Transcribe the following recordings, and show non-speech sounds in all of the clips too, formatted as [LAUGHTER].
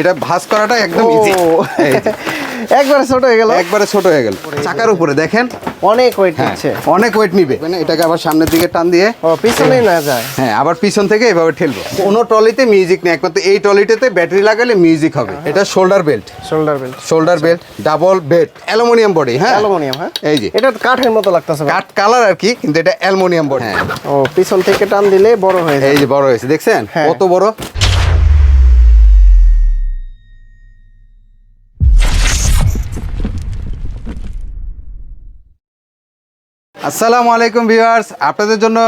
এটা ভাঁজ করাটা একদম ইজি একবারে ছোট হয়ে গেল। একবারে ছোট হয়ে গেল। চাকার উপরে দেখেন? অনেক ওয়েট হ্যাঁ নিচ্ছে। অনেক ওয়েট নিবে। মানে এটাকে আবার সামনের দিকে টান দিয়ে। ও পিছনেই না যায়। হ্যাঁ আবার পিছন থেকে এভাবে ঠেলবো। কোনো ট্রলিতে মিউজিক নেই। একমাত্র এই ট্রলিটাতে ব্যাটারি লাগালে মিউজিক হবে। এটা shoulder belt shoulder belt shoulder belt double bed aluminium body হ্যাঁ? অ্যালুমিনিয়াম হ্যাঁ? এই যে। এটা কাঠের মতো লাগতেছে কাঠ কালার আর কি কিন্তু এটা অ্যালুমিনিয়াম বডি হ্যাঁ ও পিছন থেকে টান দিলে বড় হয়ে যায়। এই যে বড় হয়েছে দেখছেন? হ্যাঁ। কত বড়? আসসালামু আলাইকুম ভিউয়ার্স আপনাদের জন্য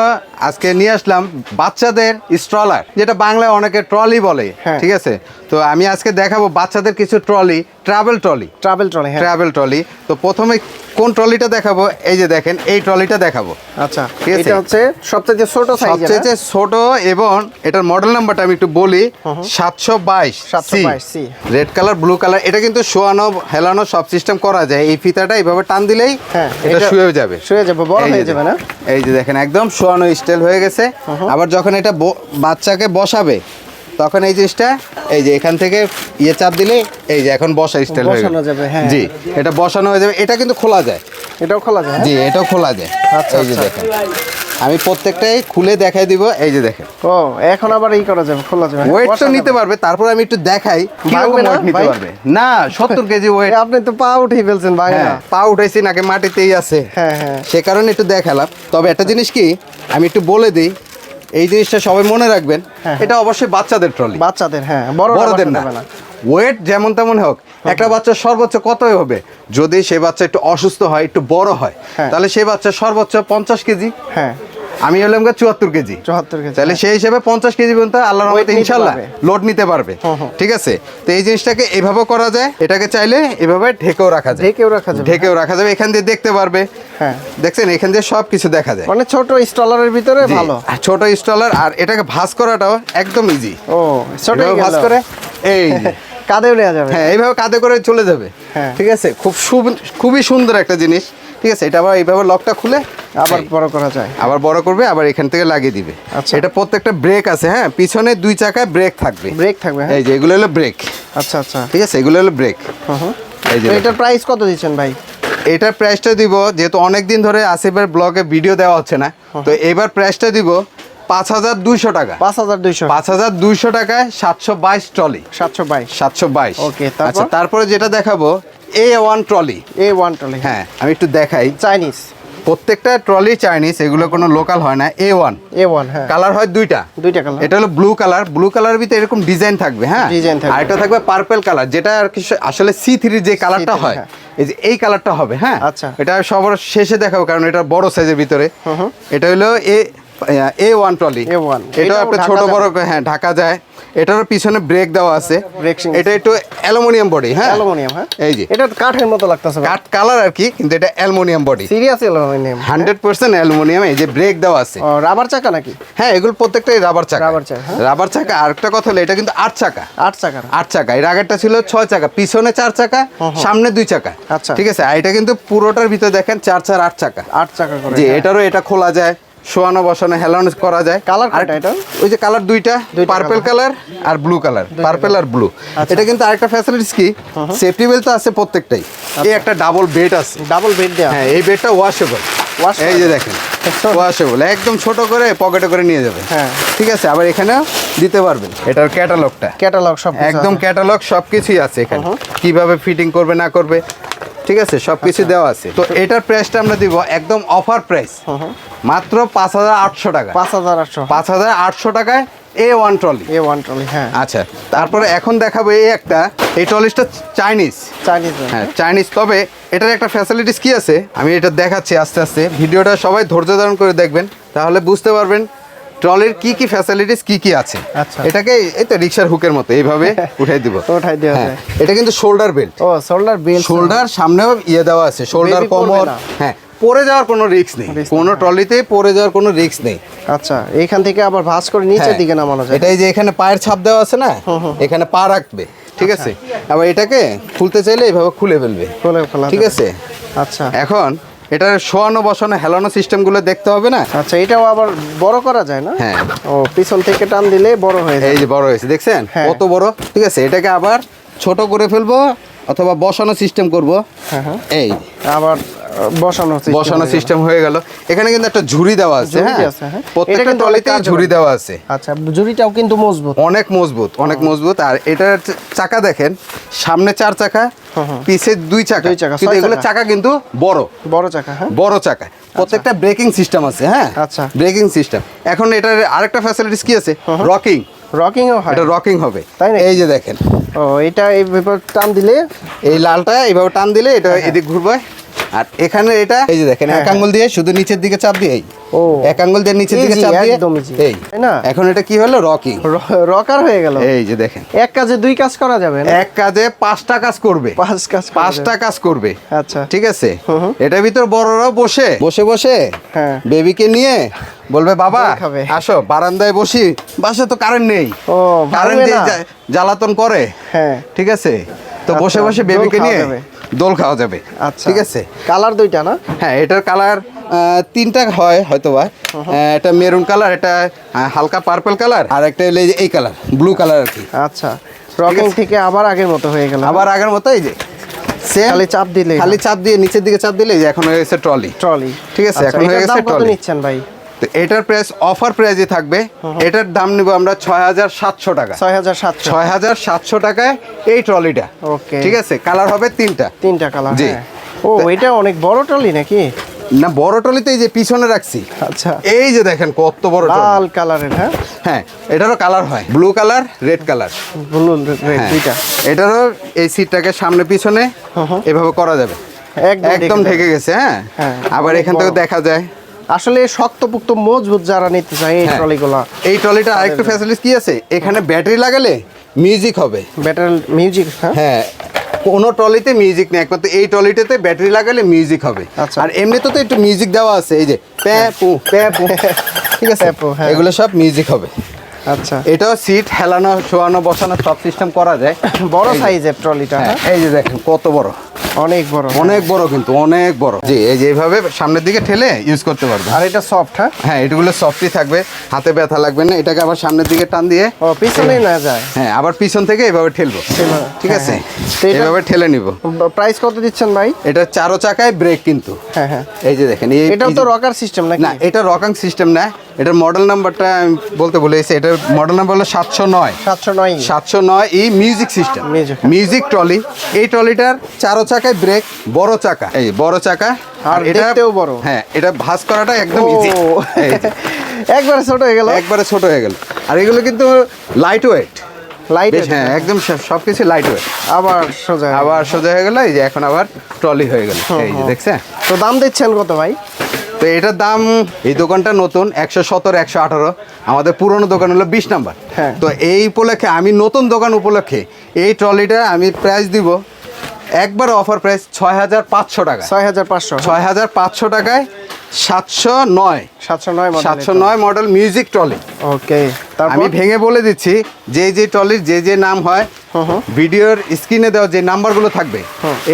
আজকে নিয়ে আসলাম বাচ্চাদের স্ট্রলার যেটা বাংলায় অনেকে ট্রলি বলে হ্যাঁ। ঠিক আছে তো আমি আজকে দেখাবো বাচ্চাদের কিছু trolley travel trolley. Travel trolley হ্যাঁ। Travel trolley. তো প্রথমে কোন ট্রলিটা দেখাবো? এই যে দেখেন এই ট্রলিটা দেখাবো। আচ্ছা এটা হচ্ছে সবচেয়ে ছোট সাইজের সবচেয়ে যে ছোট এবং এটার মডেল নাম্বারটা আমি একটু বলি সাতশো বাইশ 722 C red colour blue colour এটা কিন্তু শোয়ানো হেলানো সব সিস্টেম করা যায়। এই ফিতাটা এইভাবে টান দিলেই হ্যাঁ, এটা শুয়ে যাবে। শুয়ে যাবে, বড় এই যে হয়ে যাবে না? এই যে দেখেন একদম শোয়ানো স্টাইল হয়ে গেছে। আবার যখন এটা বাচ্চাকে বসাবে তখন এই জিনিসটা এই যে এখান থেকে ইয়ে চাপ দিলে এই যে এখন বসা স্টাইল হয়ে বসানো যাবে, হ্যাঁ। জি এটা বসানো হয়ে যাবে। এটা কিন্তু খোলা যায়। এটাও খোলা যায় হ্যাঁ? জি এটাও খোলা যায়। আচ্ছা, এই যে আচ্ছা। দেখেন। আমি প্রত্যেকটাই খুলে দেখাই দিব। এই যে দেখেন। ও এখন আবার এই করা যাবে খোলা যাবে ওয়েট তো নিতে পারবে তারপর আমি একটু দেখাই। কীরকম ভাঙবে না, ওয়েট নিতে পারবে? না সত্তর কেজি [LAUGHS] ওয়েট আপনি তো পা উঠিয়ে ফেলছেন ভাই হ্যাঁ পা উঠাইছি নাকি মাটিতেই আছে। হ্যাঁ হ্যাঁ। সে কারণে একটু দেখালাম। তবে একটা জিনিস কি আমি একটু বলে দিই এই জিনিসটা সবাই মনে রাখবেন হ্যাঁ। এটা অবশ্যই বাচ্চাদের ট্রলি বাচ্চাদের হ্যাঁ বড় বড়দের না। ওয়েট যেমন তেমন হোক একটা বাচ্চা সর্বোচ্চ কতই হবে? যদি সে বাচ্চা একটু অসুস্থ হয় একটু বড় হয় হ্যাঁ। তাহলে সেই বাচ্চা সর্বোচ্চ পঞ্চাশ কেজি। হ্যাঁ। আমি হলাম চুয়াত্তর কেজি। চুয়াত্তর কেজি তাহলে সেই হিসেবে পঞ্চাশ কেজি পর্যন্ত Weight রহমতে ইনশাল্লাহ লোড নিতে পারবে। ঠিক আছে? তো এই জিনিসটাকে এভাবে করা যায় এটাকে চাইলে এভাবে ঢেকেও রাখা যায়। ঢেকেও রাখা যাবে ঢেকেও রাখা যাবে এখান দিয়ে দেখতে পারবে। হ্যাঁ। দেখছেন? এখান দিয়ে সব কিছু দেখা যায়। মানে ছোট স্টলারের ভিতরে ভালো। ছোট স্টলার আর এটাকে ভাঁজ করাটাও একদম ইজি ও ছোট ভাঁজ করে এই। [LAUGHS] কাঁধেও নেওয়া যাবে। হ্যাঁ এইভাবে কাঁধে করে চলে যাবে। হ্যাঁ। ঠিক আছে? খুব খুবই সুন্দর একটা জিনিস। ঠিক আছে? এটা আবার এইভাবে লকটা খুলে আবার। বড় করা যায়। আবার বড় করবে আবার এখান থেকে লাগিয়ে দিবে। আচ্ছা। এটা প্রত্যেকটা ব্রেক আছে হ্যাঁ? পিছনে দুই চাকায় ব্রেক থাকবে। ব্রেক থাকবে হ্যাঁ? এই যে এগুলো হলো ব্রেক আচ্ছা আচ্ছা। ঠিক আছে? এগুলো হলো ব্রেক। এই যে এটার প্রাইস কত দিচ্ছেন ভাই? এটার প্রাইসটা দিব যেহেতু অনেক দিন ধরে আসিফের ব্লগে ভিডিও দেওয়া হচ্ছে না তো এবার প্রাইসটা দিব পাঁচ হাজার দুইশো টাকা। পাঁচ হাজার দুইশো। পাঁচ হাজার দুইশো টাকায় সাতশো বাইশ ট্রলি সাতশো বাইশ। সাতশো বাইশ। তারপর? আচ্ছা তারপরে? যেটা দেখাবো A one trolley A one trolley হ্যাঁ আমি একটু দেখাই। চাইনিজ প্রত্যেকটা ট্রলি চাইনিজ এগুলো কোনো লোকাল হয় না এ ওয়ান এ ওয়ান হ্যাঁ। কালার হয় দুইটা। দুইটা কালার এটা হলো ব্লু কালার ব্লু কালার ভিতরে এরকম ডিজাইন থাকবে হ্যাঁ? Design থাকবে। আর এটা থাকবে পার্পল কালার যেটা আর কি আসলে সি থ্রির যে কালারটা হয় হ্যাঁ। এই যে এই কালারটা হবে হ্যাঁ? আচ্ছা। এটা সবার শেষে দেখাবো কারণ এটা বড় সাইজের ভিতরে। এটা হলো A A one trolley A1 এটা এটাও একটা ছোট বড় হ্যাঁ ঢাকা যায়। এটারও পিছনে ব্রেক দেওয়া আছে। এটা একটু অ্যালুমিনিয়াম বডি হ্যাঁ? অ্যালুমিনিয়াম হ্যাঁ? এই যে। এটা কাঠের মতো লাগতেছে কাঠ কালার আর কি কিন্তু এটা aluminium body serious aluminium hundred percent aluminium এই যে ব্রেক দেওয়া আছে। রাবার চাকা নাকি? হ্যাঁ এগুলো প্রত্যেকটাই রাবার চাকা। রাবার চাকা, হ্যাঁ। রাবার চাকা আরেকটা কথা হলো এটা কিন্তু আট চাকা। আট চাকা আট চাকা এর আগেরটা ছিল ছয় চাকা পিছনে চার চাকা সামনে দুই চাকা। আচ্ছা। ঠিক আছে আর এটা কিন্তু পুরোটার ভিতরে দেখেন চার চার আট চাকা। আট চাকা করে জি হ্যাঁ। এটারও এটা খোলা যায়। শোয়ানো বসানো হেলানো করা যায়। কালার এটা? ওই যে কালার দুইটা পার্পল কালার আর ব্লু কালার পার্পল আর ব্লু আচ্ছা। এটা কিন্তু আরেকটা ফ্যাসিলিটিস কি? সেফটি বেল্ট তো আছে প্রত্যেকটাই। আচ্ছা। এই একটা ডাবল বেড আছে। ডাবল বেড দেওয়া হ্যাঁ এই বেডটা ওয়াশেবল এই যে। দেখেন ওয়াশেবল একদম ছোট করে পকেটে করে নিয়ে যাবে। হ্যাঁ। ঠিক আছে? আবার এখানে দিতে পারবেন। এটার ক্যাটালগটা ক্যাটালগ সব একদম। ক্যাটালগ সবকিছুই আছে এখানে। কীভাবে ফিটিং করবে না করবে ঠিক আছে? সবকিছু আচ্ছা। দেওয়া আছে। তো এটার প্রাইসটা আমরা দিব একদম অফার প্রাইস মাত্র পাঁচ হাজার আটশো টাকা পাঁচ হাজার আটশো। পাঁচ হাজার আটশো টাকায় A one trolley A one trolley হ্যাঁ। আচ্ছা তারপরে এখন দেখাবো এই একটা। এই ট্রলিসটা চাইনিজ চাইনিজ হ্যাঁ চাইনিজ তবে এটার একটা ফ্যাসিলিটিস কি আছে? আমি এটা দেখাচ্ছি আস্তে আস্তে। ভিডিওটা সবাই ধৈর্য ধারণ করে দেখবেন। তাহলে বুঝতে পারবেন ট্রলির কি কি ফ্যাসিলিটিস কি কি আছে? আচ্ছা। এটাকে এই তো রিক্সার হুকের মতো এইভাবে [LAUGHS] উঠাই দিব। উঠাই দেওয়া হ্যাঁ এটা কিন্তু শোল্ডার বেল্ট ও শোল্ডার বেল্ট শোল্ডার সামনেও ইয়ে দেওয়া আছে শোল্ডার কোমর। হ্যাঁ পড়ে যাওয়ার কোনো রিস্ক নেই। কোনো ট্রলিতে পড়ে যাওয়ার কোনো রিস্ক নেই। আচ্ছা এইখান থেকে আবার ভাঁজ করে নিচের হ্যাঁ। দিকে নামানো যায়। এটাই যে এখানে পায়ের ছাপ দেওয়া আছে না এখানে পা রাখবে ঠিক আচ্ছা। আছে? আবার এটাকে খুলতে চাইলে এইভাবে খুলে ফেলবে। খুলে ফেলা ঠিক আছে? আচ্ছা। এখন এটার শোয়ানো বসানো হেলানো সিস্টেমগুলো দেখতে হবে না? আচ্ছা এটাও আবার বড় করা যায় না? হ্যাঁ। ও পিছন থেকে টান দিলে বড় হয়ে যায়। এই যে বড় হয়েছে দেখছেন? হ্যাঁ। কত বড়? ঠিক আছে এটাকে আবার ছোট করে ফেলব অথবা বসানো সিস্টেম করব। হ্যাঁ হ্যাঁ। এই। আবার বসানো বসানো সিস্টেম হয়ে গেল। এখানে কিন্তু একটা ঝুড়ি দেওয়া আছে হ্যাঁ? হ্যাঁ। প্রত্যেকটা ট্রলিতেই ঝুড়ি দেওয়া আছে। আচ্ছা জুড়িটাও কিন্তু মজবুত। অনেক মজবুত অনেক মজবুত। আর এটার চাকা দেখেন সামনে চার চাকা পিছে দুই চাকা। দুই চাকা, কিন্তু এগুলো চাকা। কিন্তু বড়। বড় চাকা হ্যাঁ? বড় চাকা। প্রত্যেকটা ব্রেকিং সিস্টেম আছে হ্যাঁ? আচ্ছা। Braking system. এখন এটার আরেকটা ফ্যাসিলিটিস কি আছে? রকিং রকিংও হয়। এটা রকিং হবে। তাই নাকি? এই যে দেখেন। ও এটা এই ব্যাপার টান দিলে? এই লালটা এইভাবে টান দিলে এটা এদিক ঘুরবে। আর এখানে এটা এই যে দেখেন এক আঙ্গুল দিয়ে শুধু নিচের দিকে চাপ দিয়ে এই। ও। এক আঙ্গুল দিয়ে নিচের দিকে চাপ দিয়ে একদম এই। না? এখন এটা কি হলো? রকিং। রকার হয়ে গেল। এই যে দেখেন। এক কাজে দুই কাজ করা যাবে না? এক কাজে পাঁচটা কাজ করবে। পাঁচ কাজ পাঁচটা কাজ করবে। আচ্ছা। ঠিক আছে। এটার ভিতর বড়রাও বসে। বসে বসে? হ্যাঁ। বেবিকে নিয়ে? বলবে বাবা আসো বারান্দায় বসি। বাসে তো কারেন্ট নেই। ও কারেন্ট? জ্বালাতন করে। হ্যাঁ। ঠিক আছে? তো বসে আচ্ছা, বসে বেবিকে নিয়ে। দোল খাওয়া যাবে। আচ্ছা। ঠিক আছে? কালার দুইটা না? হ্যাঁ এটার কালার তিনটা হয় হয়তোবা। এটা মেরুন কালার এটা হালকা পার্পল কালার আর একটা হলো এই যে এই কালার ব্লু কালার আর কি। আচ্ছা। রকিং থেকে আবার আগের মতো হয়ে গেল আবার আগের মতো এই যে। খালি চাপ দিলে খালি চাপ দিয়ে নিচের দিকে চাপ দিলে এখন হয়ে গেছে ট্রলি। ট্রলি ঠিক আছে, এখন হয়ে গেছে trolley। নিচ্ছেন ভাই? তো এটার প্রাইস অফার প্রাইজে থাকবে। এটার দাম নিব আমরা ছয় হাজার সাতশো টাকা। ছয় হাজার সাতশো। ছয় হাজার সাতশো টাকায় এই ট্রলিটা। ওকে। ঠিক আছে? কালার হবে তিনটা। তিনটা কালার জি। হ্যাঁ। ও এটা অনেক বড় ট্রলি নাকি? না বড় ট্রলিতে এই যে পিছনে রাখছি। আচ্ছা। এই যে দেখেন কত বড় লাল কালারের হ্যাঁ? হ্যাঁ এটারও কালার হয়। Blue colour red colour. Blue red দুইটা। এটারও এই সিটটাকে সামনে পিছনে এভাবে করা যাবে। একদম ঢেকে গেছে হ্যাঁ? হ্যাঁ, আবার এখান থেকে দেখা যায়। আসলে শক্তপুক্ত মজবুত যারা নিতে চায় এই হ্যাঁ। ট্রলিগুলা। এই ট্রলিটা আরেকটু ফ্যাসিলিটি কি আছে? এখানে ব্যাটারি লাগালে মিউজিক হবে। ব্যাটারি মিউজিক হ্যাঁ? কোনো ট্রলিতে মিউজিক নেই। একমাত্র এই ট্রলিটাতে ব্যাটারি লাগালে মিউজিক হবে। আচ্ছা। আর এমনিতে তো একটু মিউজিক দেওয়া আছে। এই যে প্যাঁ পু প্যাঁ পু। [LAUGHS] ঠিক আছে? হ্যাঁ। এগুলো সব মিউজিক হবে। আচ্ছা। এটাও সিট হেলানো শোয়ানো বসানো সব সিস্টেম করা যায়। বড় সাইজের ট্রলিটা হ্যাঁ? এই যে দেখেন কত বড়। অনেক বড়। অনেক বড় কিন্তু অনেক বড়। জি এই যে এইভাবে সামনের দিকে ঠেলে ইউজ করতে পারবে। আর এটা সফট হ্যাঁ? হ্যাঁ এটাগুলো সফটই থাকবে হাতে ব্যথা লাগবে না এটাকে আবার সামনের দিকে টান দিয়ে ও পিছনেই না যায়। হ্যাঁ আবার পিছন থেকে এইভাবে ঠেলবো। ঠিক হ্যাঁ, আছে? হ্যাঁ। এইভাবে ঠেলে নিব। প্রাইস কত দিচ্ছেন ভাই? এটা চারো চাকায় ব্রেক কিন্তু। হ্যাঁ হ্যাঁ। এই যে দেখেন এটাও তো রকার সিস্টেম না এটা রকাং সিস্টেম না এটার মডেল নাম্বারটা আমি বলতে ভুলে গেছি। এটার মডেল নাম্বার হলো সাতশো নয়। সাতশো নয়। সাতশো নয় এই মিউজিক সিস্টেম মিউজিক ট্রলি এই ট্রলিটার চারো চাকায় ব্রেক বড় চাকা। এই বড় চাকা। আর দেখতেও বড়। হ্যাঁ এটা ভাঁজ করাটা একদম ইজি একবারে ছোট হয়ে গেল। একবারে ছোট হয়ে গেল। আর এগুলো কিন্তু লাইট ওয়েট লাইট হ্যাঁ একদম সব- সবকিছু লাইট ওয়েট আবার সোজা আবার সোজা হয়ে গেল এই যে এখন আবার ট্রলি হয়ে গেল। এই যে দেখছেন? তো দাম দিচ্ছেন কত ভাই? তো এটার দাম এই দোকানটা নতুন একশো সতেরো একশো আঠারো। আমাদের পুরনো দোকান হলো বিশ নাম্বার। হ্যাঁ। তো এই উপলক্ষে আমি নতুন দোকান উপলক্ষে এই ট্রলিটা আমি প্রাইস দিব একবার অফার প্রাইস ছয় হাজার পাঁচশো টাকা ছয় হাজার পাঁচশো। ছয় হাজার পাঁচশো টাকায় সাতশো নয়। সাতশো নয় সাতশো নয় মডেল মিউজিক ট্রলি ওকে আমি ভেঙে বলে দিচ্ছি যে যে ট্রলির যে যে নাম হয়। ভিডিওর স্ক্রিনে দেওয়া যে নাম্বারগুলো থাকবে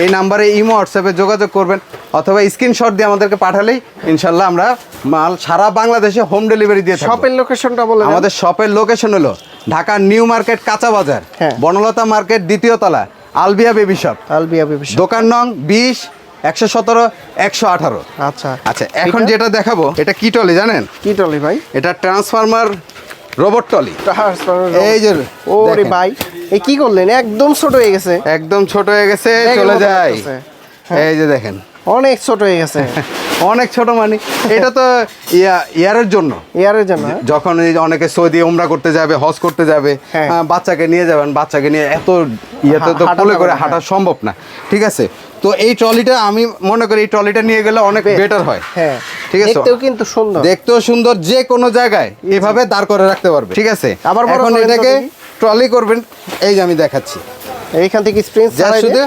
এই নাম্বারে ইমো হোয়াটসঅ্যাপে যোগাযোগ করবেন অথবা স্ক্রিনশট দিয়ে আমাদেরকে পাঠালেই ইনশাল্লাহ আমরা মাল সারা বাংলাদেশে হোম ডেলিভারি দিয়ে শপের লোকেশনটা বলে আমাদের শপের লোকেশন হলো ঢাকা নিউ মার্কেট কাঁচা বাজার হ্যাঁ। বনলতা মার্কেট দ্বিতীয় তলা আলবিয়া বেবি শপ আলবিয়া বিবিসা দোকান নং বিশ একশো সতেরো একশো আঠারো। আচ্ছা। আচ্ছা এখন যেটা দেখাবো এটা কি টলি জানেন? কি টলি ভাই? এটা ট্রান্সফরমার রোবট টলি এই যে ওরে ভাই এই কি করলেন? একদম ছোট হয়ে গেছে। একদম ছোট হয়ে গেছে চলে যায়। এই যে দেখেন। অনেক ছোট হয়ে গেছে। [LAUGHS] অনেক ছোট মানে এটা তো ইয়ারের জন্য। এয়ারের জন্য। হ্যাঁ? যখন এই যে অনেকে সৌদি ওমরা করতে যাবে হজ করতে যাবে হ্যাঁ। বাচ্চাকে নিয়ে যাবেন বাচ্চাকে নিয়ে এত ইয়েতে তো কোলে করে হাঁটা সম্ভব না। ঠিক আছে? তো এই ট্রলিটা আমি মনে করি এই ট্রলিটা নিয়ে গেলে অনেক বেটার হয়। হ্যাঁ। ঠিক আছে? দেখতেও কিন্তু সুন্দর। দেখতেও সুন্দর যে কোনো জায়গায় এভাবে দাঁড় করে রাখতে পারবে। ঠিক আছে? আবার এখন এটাকে ট্রলি করবেন এই যে আমি দেখাচ্ছি। এইখান থেকে স্প্রিং শুধু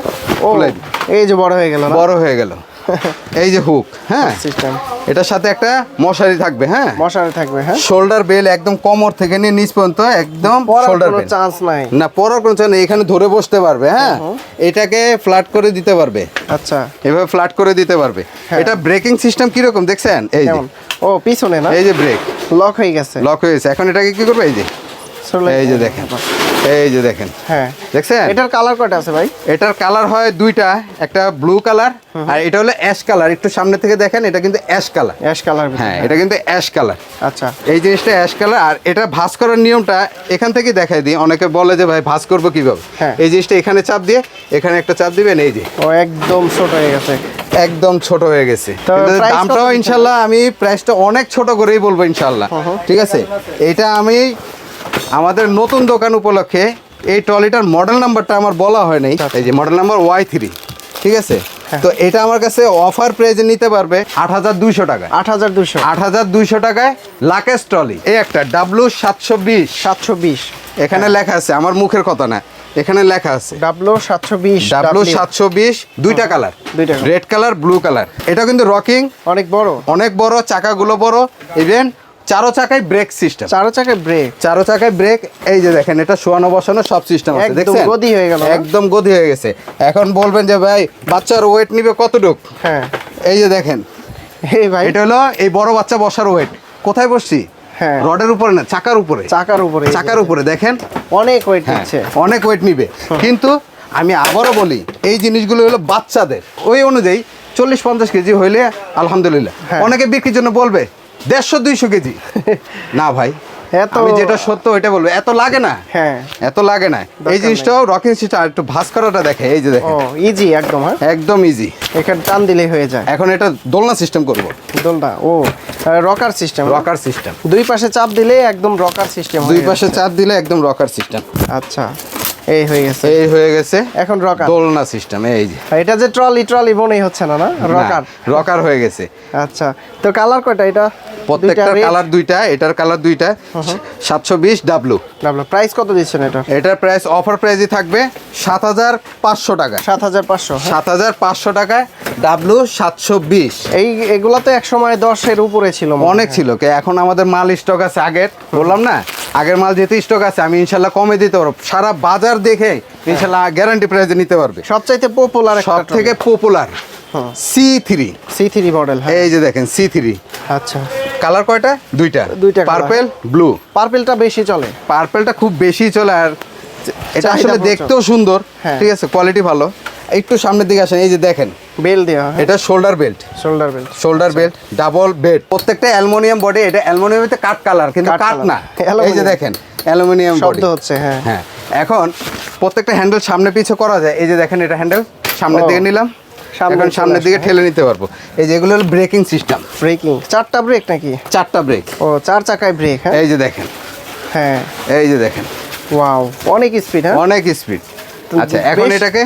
এই যে বড় হয়ে গেল বড় হয়ে গেল। [LAUGHS] এই যে হুক হ্যাঁ? সিস্টেম এটার সাথে একটা মশারি থাকবে হ্যাঁ? মশারি থাকবে হ্যাঁ? শোল্ডার বেল একদম কোমর থেকে নিয়ে নিচ পর্যন্ত একদম পরার শোল্ডার বেল চান্স নাই। না পরার কোনো চান্স নেই এখানে ধরে বসতে পারবে হ্যাঁ? এটাকে ফ্ল্যাট করে দিতে পারবে। আচ্ছা। এভাবে ফ্ল্যাট করে দিতে পারবে। হ্যাঁ। এটা ব্রেকিং সিস্টেম কীরকম দেখছেন? এই যে। ও পিছনে না? এই যে ব্রেক লক হয়ে গেছে। লক হয়েছে এখন এটাকে কি করবে? এই যে। এই যে দেখেন। এই যে দেখেন। হ্যাঁ। দেখছেন? এটার কালার কয়টা আছে ভাই? এটার কালার হয় দুইটা একটা ব্লু কালার আর এটা হলো অ্যাশ কালার একটু সামনে থেকে দেখেন এটা কিন্তু অ্যাশ কালার অ্যাশ কালার হ্যাঁ এটা কিন্তু অ্যাশ কালার আচ্ছা। এই জিনিসটা অ্যাশ কালার আর এটা ভাঁজ করার নিয়মটা এখান থেকে দেখাই দিই। অনেকে বলে যে ভাই ভাঁজ করব কীভাবে? হ্যাঁ। এই জিনিসটা এখানে চাপ দিয়ে এখানে একটা চাপ দিবেন এই যে। ও একদম ছোট হয়ে গেছে। একদম ছোট হয়ে গেছে। দামটাও ইনশাল্লাহ আমি প্রাইসটা অনেক ছোট করেই বলব ইনশাল্লাহ। ঠিক আছে? এটা আমি আমাদের নতুন দোকান উপলক্ষে এই ট্রলিটার মডেল নাম্বারটা আমার বলা হয় নাই। এই যে মডেল নাম্বার ওয়াই থ্রি ঠিক আছে? তো এটা আমার কাছে অফার প্রাইজে নিতে পারবে আট হাজার দুইশো টাকা আট হাজার দুশো আট হাজার দুইশো টাকায় লাকেশ ট্রলি এই একটা ডাব্লু সাতশো বিশ। সাতশো বিশ। এখানে লেখা আছে আমার মুখের কথা না এখানে লেখা আছে। ডাবলো সাতশো বিশ ডাব্লু সাতশো বিশ দুইটা কালার দুইটা রেড কালার ব্লু কালার এটা কিন্তু রকিং অনেক বড়। অনেক বড় চাকাগুলো বড়। ইভেন চারো চাকায় ব্রেক সিস্টেম চারো চাকায় ব্রেক চারো চাকায় ব্রেক এই যে দেখেন এটা শোয়ানো বসানো সব সিস্টেম আছে দেখছেন? গদি হয়ে গেল, একদম গদি হয়ে গেছে। এখন বলবেন যে ভাই বাচ্চার ওয়েট নিবে কতটুক? হ্যাঁ। এই যে দেখেন। এই ভাই। এটা হলো এই বড় বাচ্চা বসার ওয়েট কোথায় বসছি? হ্যাঁ। রডের উপরে না চাকার উপরে? চাকার উপরে চাকার উপরে দেখেন। অনেক ওয়েট হ্যাঁ নিচ্ছে। অনেক ওয়েট নিবে। কিন্তু আমি আবারও বলি এই জিনিসগুলো হলো বাচ্চাদের। ওই অনুযায়ী চল্লিশ পঞ্চাশ কেজি হইলে আলহামদুলিল্লাহ। হ্যাঁ। অনেকে বিক্রির জন্য বলবে দেড়শো দুইশো কেজি। না ভাই এত আমি যেটা সত্য ওইটা বলব এত লাগে না। হ্যাঁ। এত লাগে না। এই। জিনিসটাও রকিং সিস্টেম একটু ভাস করাটা দেখে এই যে ও দেখেন ইজি একদম হ্যাঁ? একদম ইজি এখানে টান দিলেই হয়ে যায়। এখন এটা দোলনা সিস্টেম করব। দোলটা ও রকার সিস্টেম রকার সিস্টেম দুই পাশে চাপ দিলে একদম রকার সিস্টেম দুই পাশে চাপ দিলে একদম রকার সিস্টেম আচ্ছা। এই হয়ে গেছে। এই হয়ে গেছে। এখন রকার দোলনা সিস্টেম এই যে। এটা যে ট্রলি ট্রলি মনেই হচ্ছে না না? রকার রকার হয়ে গেছে। আচ্ছা তো কালার কয়টা এটা? প্রত্যেকটার কালার দুইটা এটার কালার দুইটা। সাতশো বিশ ডাব্লু ডাবলো প্রাইস কত দিচ্ছেন এটা এটার প্রাইস অফার প্রাইসই থাকবে সাত হাজার পাঁচশো টাকা। সাত হাজার পাঁচশো সাত হাজার পাঁচশো টাকায় ডাব্লু সাতশো বিশ। এই এগুলা তো এক সময় দশের উপরে ছিল অনেক ছিল কে এখন আমাদের মাল স্টক আছে আগের বললাম না? আগের মাল যেহেতু স্টক আছে আমি ইনশাল্লাহ কমে দিতে পারব। সারা বাজার দেখে ইনশাল্লাহ গ্যারান্টি প্রাইসে নিতে পারবে। সবচাইতে পপুলার সব থেকে popular C three C three model এই যে দেখেন সি থ্রি আচ্ছা। কালার কয়টা? দুইটা। দুইটা। পার্পেল ব্লু পার্পেলটা বেশি চলে। পার্পেলটা খুব বেশি চলে আর এটা আসলে দেখতেও সুন্দর হ্যাঁ। ঠিক আছে কোয়ালিটি ভালো। একটু সামনের দিকে আসেন এই যে দেখেন। বেল দেওয়া এটা shoulder belt shoulder belt shoulder belt double bed প্রত্যেকটা অ্যালুমিনিয়াম বডি এটা অ্যালুমিনিয়ামতে কাট কালার কিন্তু কাট না। এই যে দেখেন অ্যালুমিনিয়াম বডি শব্দ হচ্ছে হ্যাঁ। হ্যাঁ। এখন প্রত্যেকটা হ্যান্ডেল সামনে পিছে করা যায়। এই যে দেখেন এটা হ্যান্ডেল সামনের দিকে নিলাম। এখন সামনের দিকে ঠেলে নিতে পারব। এই যে এগুলো হলো ব্রেকিং সিস্টেম ব্রেকিং চারটা ব্রেক নাকি? চারটা ব্রেক ও চার চাকায় ব্রেক হ্যাঁ? এই যে দেখেন। হ্যাঁ। এই যে দেখেন। ওয়াও অনেক স্পিড হ্যাঁ? অনেক স্পিড আচ্ছা এখন এটাকে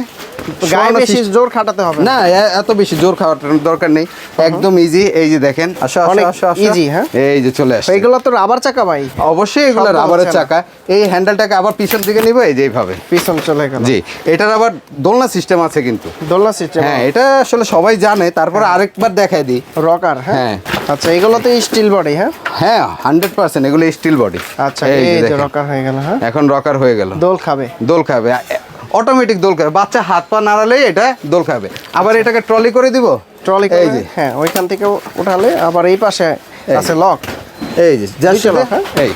গায়ে বেশি জোর খাটাতে হবে না। না এত বেশি জোর খাওয়ার দরকার নেই। একদম ইজি এই যে দেখেন। আসো আসো অনেক আসো আসো। easy, হ্যাঁ? এই যে চলে আসছে এইগুলো তো রাবার চাকা ভাই। অবশ্যই এগুলো রাবারের চাকা। এই হ্যান্ডেলটাকে আবার পিছন দিকে নিব এই যে পিছন চলে গেল। জি এটার আবার দোলনা সিস্টেম আছে কিন্তু। দোলনা সিস্টেম হ্যাঁ এটা আসলে সবাই জানে। তারপর আরেকবার দেখাই দিই। রকার হ্যাঁ? হ্যাঁ। আচ্ছা এগুলো তো স্টিল বডি হ্যাঁ? হ্যাঁ হান্ড্রেড পার্সেন্ট এগুলো স্টিল বডি আচ্ছা এই যে রকার হয়ে গেল হ্যাঁ? এখন রকার হয়ে গেল। দোল খাবে। দোল খাবে। অটোমেটিক দোল খাবে। বাচ্চা হাত পা নাড়ালেই এটা দোল খাবে। আবার এটাকে ট্রলি করে দিব। ট্রলি এই যে। হ্যাঁ ওইখান থেকে উঠালে আবার এই পাশে আছে লক এই যে জাস্ট হ্যাঁ? এই।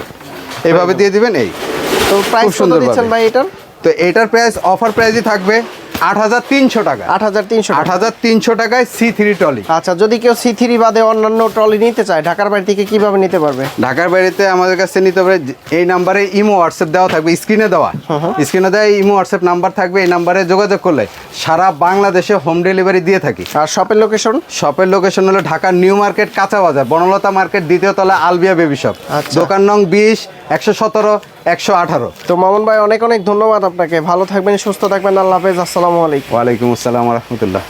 এইভাবে দিয়ে দিবেন এই। তো প্রাইস কত দিচ্ছেন ভাই এটার? তো এটার প্রাইস অফার প্রাইসই থাকবে। আট হাজার তিনশো টাকা। আট হাজার তিনশো আট হাজার তিনশো টাকায় সি থ্রি ট্রলি আচ্ছা যদি কেউ সি থ্রি বাদে অন্যান্য ট্রলি নিতে চায় ঢাকার বাড়ি থেকে কীভাবে নিতে পারবে? ঢাকার বাড়িতে আমাদের কাছে নিতে পারে এই নাম্বারে ইমো হোয়াটসঅ্যাপ দেওয়া থাকবে স্ক্রিনে দেওয়া। স্ক্রিনে দেওয়া ইমো হোয়াটসঅ্যাপ নাম্বার থাকবে এই নাম্বারে যোগাযোগ করলে সারা বাংলাদেশে হোম ডেলিভারি দিয়ে থাকি। আর শপের লোকেশন শপের লোকেশন হলো ঢাকার নিউ মার্কেট কাঁচা বাজার বনলতা মার্কেট দ্বিতীয় তলা আলবিয়া বেবি শপ আচ্ছা। দোকান নং বিশ একশো সতেরো একশো আঠারো। তো মামুন ভাই, অনেক অনেক ধন্যবাদ আপনাকে। ভালো থাকবেন, সুস্থ থাকবেন। আল্লাহ হাফেজ। আসসালামু আলাইকুম। ওয়ালাইকুম আসসালাম রহমতুল্লাহ।